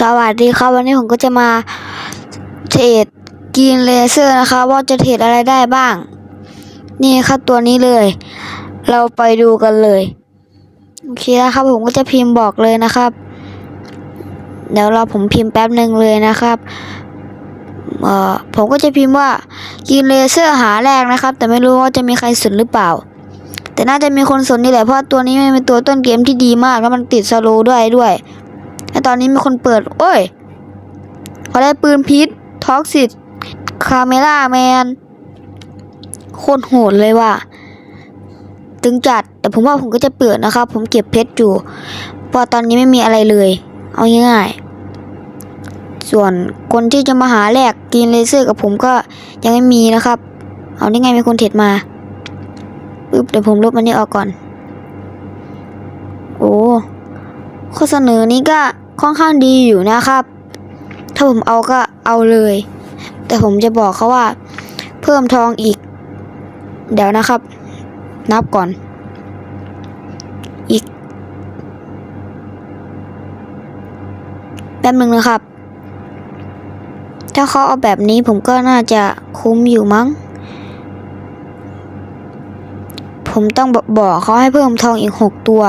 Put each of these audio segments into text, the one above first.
สวัสดีครับ วันนี้ผมก็จะมาเทรดกรีนเลเซอร์นะครับว่าจะเทรดอะไรได้บ้าง นี่ครับตัวนี้เลย เราไปดูกันเลยโอเคนะครับ ผมก็จะพิมพ์บอกเลยนะครับ เดี๋ยวเราผมพิมพ์แป๊บหนึ่งเลยนะครับเอ่อผมก็จะพิมพ์ว่ากรีนเลเซอร์หาแรกนะครับ แต่ไม่รู้ว่าจะมีใครสนหรือเปล่า แต่น่าจะมีคนสนนี่แหละเพราะตัวนี้มันเป็นตัวต้นเกมที่ดีมากแล้วมันติดสโลด้วยด้วย ตอนนี้มีคนเปิด โอ้ยเขาได้ปืนพิษท็อกซิตคาเมล่าแมนโคตรโหดเลยว่ะตึงจัด แต่ผมว่าผมก็จะเปิดนะครับ ผมเก็บเพชรอยู่เพราะตอนนี้ไม่มีอะไรเลย เอาง่ายๆ ส่วนคนที่จะมาหาแลกกรีนเลเซอร์กับผมก็ยังไม่มีนะครับ เอาได้ไงมีคนเทรดมาปึ๊บเดี๋ยวผมลบอันนี้ออกก่อน โอ้ข้อเสนอนี้ก็ ค่อนข้างดีอยู่นะครับ ถ้าผมเอาก็เอาเลย แต่ผมจะบอกเขาว่า เพิ่มทองอีก เดี๋ยวนะครับ นับก่อน อีก แป๊บหนึ่งนะครับ ถ้าเขาเอาแบบนี้ผมก็น่าจะคุ้มอยู่มั้งผมต้องบบอกเขาให้เพิ่มทองอีกหกตัว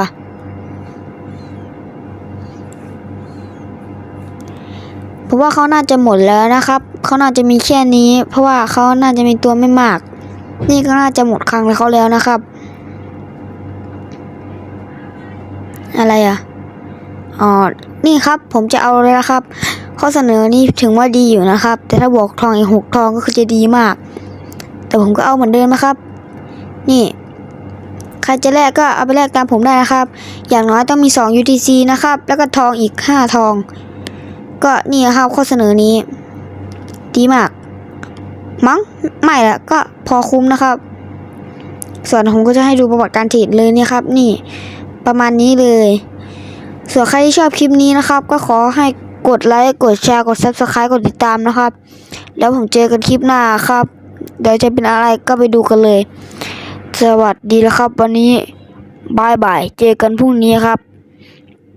เพราะว่าเขาน่าจะหมดแล้วนะครับ เขาน่าจะมีแค่นี้ เพราะว่าเขาน่าจะมีตัวไม่มาก นี่ก็น่าจะหมดครั้งแล้วเขาแล้วนะครับ อะไรอะอ๋อนี่ครับผมจะเอาเลยนะครับ ข้อเสนอนี้ถึงว่าดีอยู่นะครับ แต่ถ้าบวกทองอีกหกทองก็คือจะดีมาก แต่ผมก็เอาเหมือนเดิมนะครับ นี่ใครจะแลกก็เอาไปแลกตามผมได้นะครับ อย่างน้อยต้องมี 2 UTC นะครับ แล้วก็ทองอีก 5 ทอง ก็นี่ครับข้อเสนอนี้ ดีมาก มั้งไม่ละก็พอคุ้มนะครับ ส่วนผมก็จะให้ดูประวัติการเทรดเลยเนี่ยครับ นี่ประมาณนี้เลย ส่วนใครที่ชอบคลิปนี้นะครับ ก็ขอให้กดไลค์กดแชร์กด subscribe กดติดตามนะครับ แล้วผมเจอกันคลิปหน้าครับ เดี๋ยวจะเป็นอะไรก็ไปดูกันเลย สวัสดีแล้วครับ วันนี้บายบาย เจอกันพรุ่งนี้ครับ